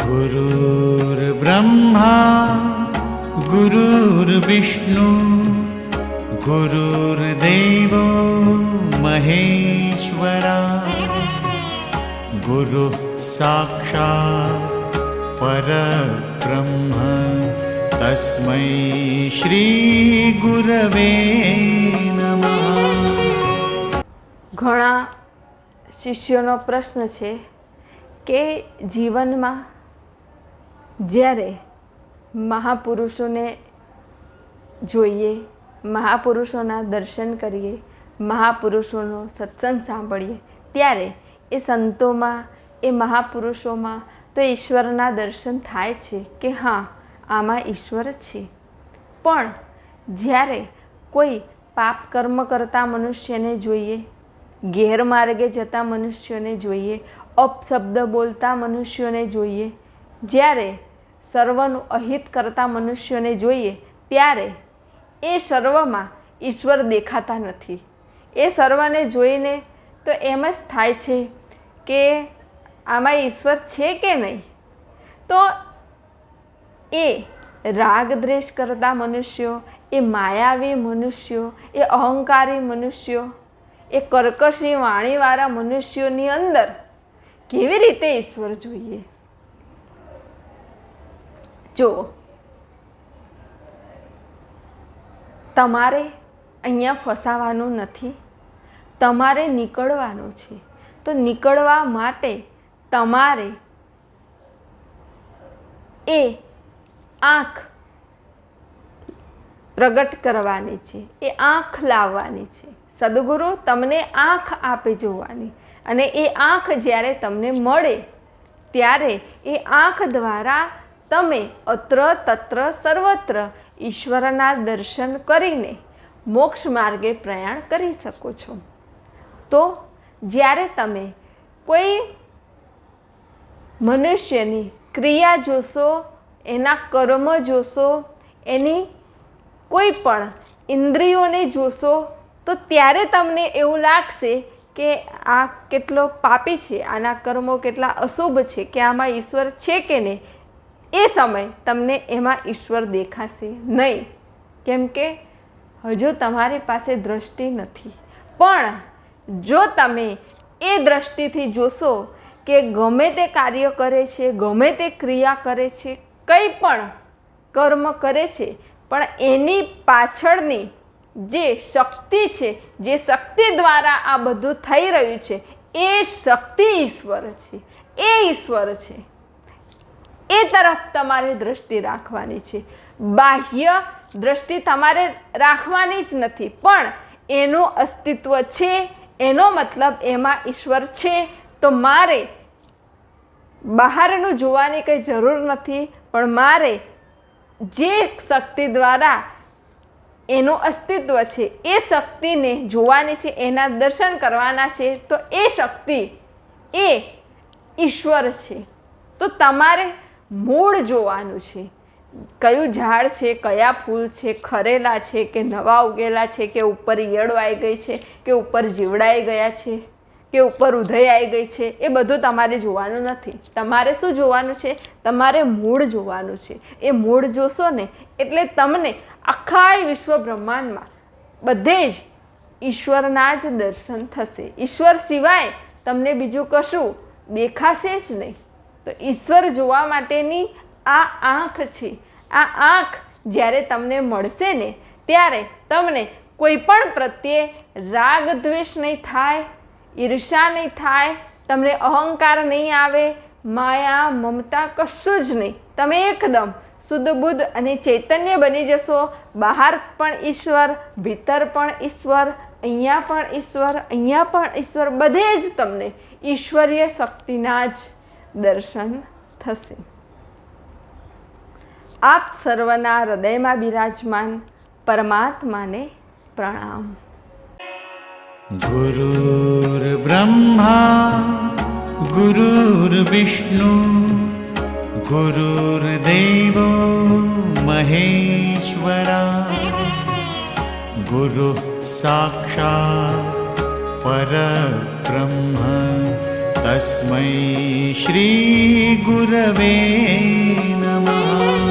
गुरुर्ब्रह्मा गुरुर्विष्णु गुरुर्देवो महेश्वरा गुरुः साक्षात् परब्रह्म तस्मै श्रीगुरवे नमः ઘણા શિષ્યોનો પ્રશ્ન છે કે જીવનમાં જ્યારે મહાપુરુષોને જોઈએ, મહાપુરુષોના દર્શન કરીએ, મહાપુરુષોનો સત્સંગ સાંભળીએ, ત્યારે એ સંતોમાં, એ મહાપુરુષોમાં તો ઈશ્વરના દર્શન થાય છે કે હા, આમાં ઈશ્વર છે. પણ જ્યારે કોઈ પાપ કર્મ કરતા મનુષ્યને જોઈએ ગેરમાર્ગે જતા મનુષ્યોને જોઈએ, અપશબ્દ બોલતા મનુષ્યોને જોઈએ જ્યારે સર્વનું અહિત કરતા મનુષ્યોને જોઈએ, ત્યારે એ સર્વમાં ઈશ્વર દેખાતા નથી. એ સર્વને જોઈને તો એમ જ થાય છે કે આમાં ઈશ્વર છે કે નહીં? તો એ રાગ દ્વેષ કરતા મનુષ્યો, એ માયાવી મનુષ્યો, એ અહંકારી મનુષ્યો, એ કર્કશી વાણીવાળા મનુષ્યોની અંદર કેવી રીતે ઈશ્વર જોઈએ? જો, તમારે અહીંયા ફસાવાનું નથી, તમારે નીકળવાનું છે. તો નીકળવા માટે તમારે એ આંખ પ્રગટ કરવાની છે, એ આંખ લાવવાની છે. સદગુરુ તમને આંખ આપે જોવાની અને એ આંખ જ્યારે તમને મળે, ત્યારે એ આંખ દ્વારા તમે અત્ર તત્ર સર્વત્ર ઈશ્વરના દર્શન કરીને મોક્ષ માર્ગે પ્રયાણ કરી શકો છો. તો જ્યારે તમે કોઈ મનુષ્યની ક્રિયા જોશો, એના કર્મ જોશો, એની કોઈ પણ ઇન્દ્રિયોને જોશો, તો ત્યારે તમને એવું લાગશે કે આ કેટલો પાપી છે, આના કર્મો કેટલા અશુભ છે, કે આમાં ઈશ્વર છે કે નહીં. એ સમય તમને એમાં ઈશ્વર દેખાશે નહીં. કેમ કે હજુ તમારી પાસે દ્રષ્ટિ નથી. પણ જો તમે એ દ્રષ્ટિથી જોશો કે ગમે તે કાર્ય કરે છે, ગમે તે ક્રિયા કરે છે, કંઈ પણ કર્મ કરે છે, પણ એની પાછળની જે શક્તિ છે, જે શક્તિ દ્વારા આ બધું થઈ રહ્યું છે, એ શક્તિ ઈશ્વર છે. એ ઈશ્વર છે. એ તરફ તમારે દ્રષ્ટિ રાખવાની છે. બાહ્ય દ્રષ્ટિ તમારે રાખવાની જ નથી, પણ એનું અસ્તિત્વ છે, એનો મતલબ એમાં ઈશ્વર છે. તો મારે બહારનું જોવાની કંઈ જરૂર નથી, પણ મારે જે શક્તિ દ્વારા એનું અસ્તિત્વ છે, એ શક્તિને જોવાની છે, એના દર્શન કરવાના છે, તો એ શક્તિ એ ઈશ્વર છે. તો તમારે મૂળ જોવાનું છે. કયું ઝાડ છે, કયા ફૂલ છે, ખરેલા છે કે નવા ઉગેલા છે, કે ઉપર ઈયળો આવી ગઈ છે, કે ઉપર જીવડાઈ ગયા છે, કે ઉપર ઉધઈ આવી ગઈ છે, એ બધું તમારે જોવાનું નથી. તમારે શું જોવાનું છે? તમારે મૂળ જોવાનું છે. એ મૂળ જોશો ને એટલે તમને આખા વિશ્વ બ્રહ્માંડમાં બધે જ ઈશ્વરના જ દર્શન થશે. ઈશ્વર સિવાય તમને બીજું કશું દેખાશે જ નહીં. તો ઈશ્વર જોવા માટેની આ આંખ છે. આ આંખ જ્યારે તમને મળશે ને, ત્યારે તમને કોઈ પણ પ્રત્યે રાગ દ્વેષ નહીં થાય, ઈર્ષા નહીં થાય, તમને અહંકાર નહીં આવે, માયા, મમતા કશું જ નહીં. તમે એકદમ શુદ્ધ, બુદ્ધ અને ચૈતન્ય બની જશો. બહાર પણ ઈશ્વર, ભીતર પણ ઈશ્વર, અહીંયા પણ ઈશ્વર, અહીંયા પણ ઈશ્વર, બધે જ તમને ઈશ્વરીય શક્તિના જ દર્શન થશે. આપ સર્વના હૃદયમાં બિરાજમાન પરમાત્માને પ્રણામ. ગુરુર બ્રહ્મા, ગુરુર વિષ્ણુ, ગુરુર દેવ મહેશ્વરા. ગુરુ સાક્ષ પર બ્રહ્મા तस्मै श्रीगुरवे नमः।